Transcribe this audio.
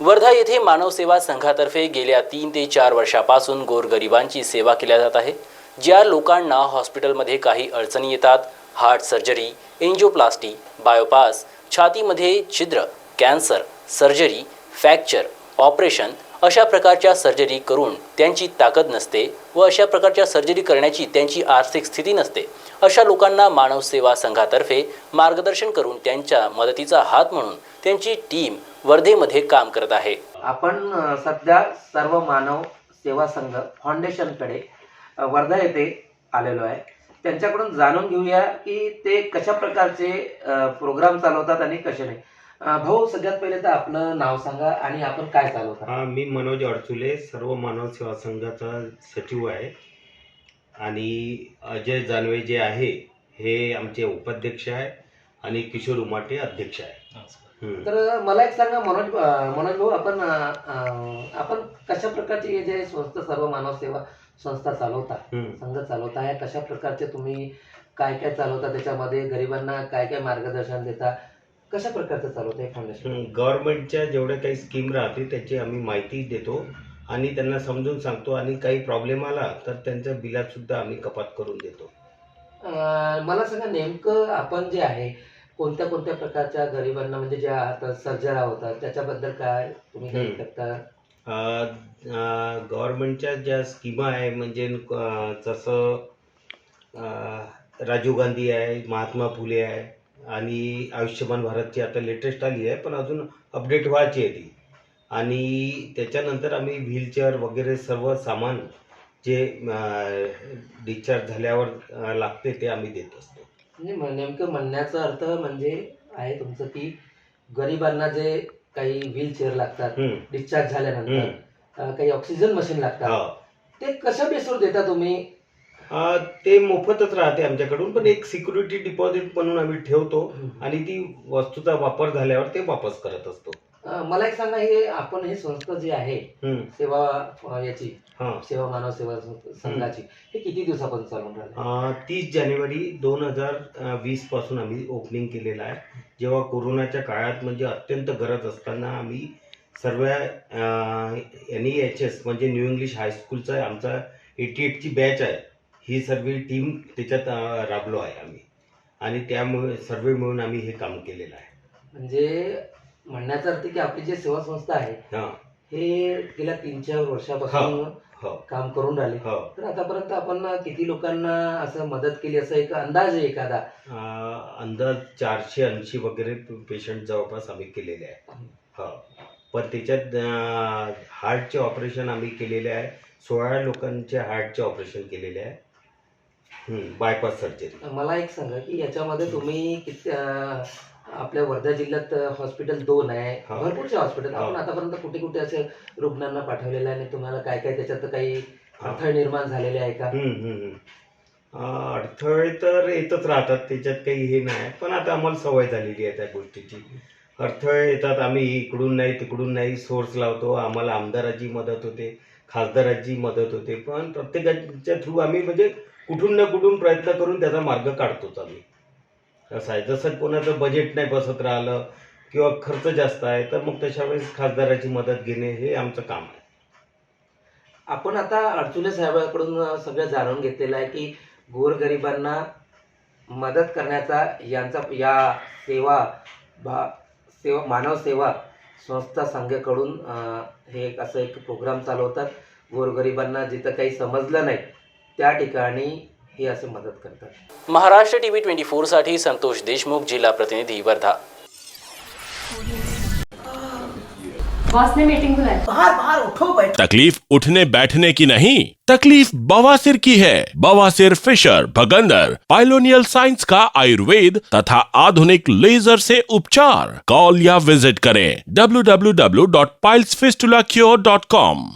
वर्धा येथे मानव सेवा संघातर्फे गेल्या तीन ते चार वर्षापासून गोरगरिबांची सेवा केल्या जात आहे. ज्या लोकांना हॉस्पिटलमध्ये काही अडचणी येतात हार्ट सर्जरी एन्जिओप्लास्टी बायोपास छातीमध्ये छिद्र कॅन्सर सर्जरी फ्रॅक्चर ऑपरेशन अशा प्रकारच्या सर्जरी करून त्यांची ताकद नसते व अशा प्रकारच्या सर्जरी करण्याची त्यांची आर्थिक स्थिती नसते. अशा लोकांना मानव सेवा संघातर्फे मार्गदर्शन करून त्यांच्या मदतीचा हात म्हणून त्यांची टीम वर्धेमध्ये काम करत आहे. आपण सध्या सर्व मानव सेवा संघ फाउंडेशनकडे वर्धा येथे आलेलो आहे. त्यांच्याकडून जाणून घेऊया की ते कशा प्रकारचे प्रोग्राम चालवतात आणि कसे नाही. भाऊ सगळ्यात पहिले तर आपलं नाव सांगा आणि आपण काय चालवता? हा मी मनोज अडचुले सर्व मानव सेवा संघाचा सचिव आहे. आणि अजय जानवे जे आहे हे आमचे उपाध्यक्ष आहे आणि किशोर उमाटे अध्यक्ष आहे हम्म. तर मला एक सांगा मनोज अ, मनोज भाऊ आपण अ, आपण कशा प्रकारचे हे जे संस्था सर्व मानव सेवा संस्था चालवता हम्म. संघ चालवता आहे कशा प्रकारचे तुम्ही काय काय चालवता त्याच्यामध्ये गरिबांना काय काय मार्गदर्शन देता कशा प्रकारचं चालवता हे फाउंडेशन. गव्हर्नमेंटच्या जेवढ्या काही स्कीम राहते त्याची आम्ही माहिती देतो आणि त्यांना समजून सांगतो आणि काही प्रॉब्लेम आला तर त्यांच्या बिलात सुद्धा आम्ही कपात करून देतो. मला सांगा नेमकं आपण जे आहे कोणत्या कोणत्या प्रकारच्या गरिबांना म्हणजे ज्या आता सर्जरा होतात त्याच्याबद्दल काय तुम्ही काही. करता गव्हर्नमेंटच्या ज्या स्कीमा आहे म्हणजे जसं राजीव गांधी आहे महात्मा फुले आहे आणि आयुष्यमान भारतची आता लेटेस्ट आली आहे पण अजून अपडेट व्हायची आहे ती. आणि त्याच्यानंतर आम्ही व्हीलचेअर वगैरे सर्व सामान जे डिस्चार्ज झाल्यावर लागते ते आम्ही देत असतो. म्हणजे नेमकं म्हणण्याचा अर्थ म्हणजे आहे तुमचं की गरिबांना जे काही व्हीलचेअर लागतात डिस्चार्ज झाल्यानंतर काही ऑक्सिजन मशीन लागतात हो. ते कशा बेसवर देता तुम्ही? अं, ते मोफतच राहते आमच्याकडून पण एक सिक्युरिटी डिपॉझिट म्हणून आम्ही ठेवतो आणि ती वस्तूचा वापर झाल्यावर ते वापस करत असतो. मला एक सांगा हे आपण ही संस्था जी आहे सेवा याची सेवा मानव सेवा संघाची हे किती दिवसापासून चालून राहिले तीस जानेवारी दोन हजार वीसपासून आम्ही ओपनिंग केलेलं आहे. जेव्हा कोरोनाच्या काळात म्हणजे अत्यंत गरज असताना आम्ही सर्व एन ई एच एस म्हणजे न्यू इंग्लिश हायस्कूलचा आमचा एटी एटची बॅच आहे. ही सर्व टीम त्याच्यात राबलो आहे आम्ही. आणि त्यामुळे सर्व मिळून आम्ही हे काम केलेलं आहे. म्हणजे म्हणण्याचा अर्थ की आपली जी सेवा संस्था आहे हां. हे गेल्या तीन चार वर्षापासून हो काम करून राहिले. हो. तर आतापर्यंत आपण किती लोकांना असं मदत केली असं एक अंदाज आहे एखादा? अंदाज चारशे ऐंशी वगैरे पेशंट जवळपास आम्ही केलेले आहे हो. पण त्याच्यात हार्टचे ऑपरेशन आम्ही केलेले आहे. सोळा लोकांचे हार्टचे ऑपरेशन केलेले आहे. Bypass surgery. मला एक सांगा की याच्यामध्ये तुम्ही किती आपल्या वर्धा जिल्ह्यात हॉस्पिटल दोन आहे. भरपूरचे हॉस्पिटल आपण. आतापर्यंत कुठे कुठे असे रुग्णांना पाठवलेलं आहे आणि तुम्हाला काय काय त्याच्यात काही अडथळे निर्माण झालेले आहे का? अडथळे तर येतच राहतात. त्याच्यात काही हे नाही. पण आता आम्हाला सवय झालेली आहे त्या गोष्टीची. अडथळे येतात. आम्ही इकडून नाही तिकडून नाही सोर्स लावतो. आम्हाला आमदाराची मदत होते खासदाराची मदत होते. पण प्रत्येकाच्या थ्रू आम्ही म्हणजे कुठून ना कुठून प्रयत्न करून त्याचा मार्ग काढतोच आम्ही. कसं आहे? जसं कोणाचं बजेट नाही बसत राहिलं किंवा खर्च जास्त आहे तर मग तशा वेळेस खासदाराची मदत घेणे हे आमचं काम आहे. आपण आता अडचुले साहेबांकडून सगळं जाणून घेतलेलं आहे की गोरगरिबांना मदत करण्याचा यांचा या सेवा भा सेवा मानव सेवा संस्था संघाकडून हे एक असं एक प्रोग्राम चालवतात. गोरगरिबांना जिथं काही समजलं नाही त्या ठिकाणी हे असे मदत करतात. महाराष्ट्र टीव्ही ट्वेंटी फोरसाठी संतोष देशमुख जिल्हा प्रतिनिधी वर्धा. बॉस ने मीटिंग बुलाई. बाहर बाहर उठो बैठो तकलीफ़ उठने बैठने की नहीं तकलीफ़ बवासीर की है। बवासीर फिशर भगंदर पाइलोनियल साइंस का आयुर्वेद तथा आधुनिक लेजर से उपचार। कॉल या विज़िट करें www.pilesfistulacure.com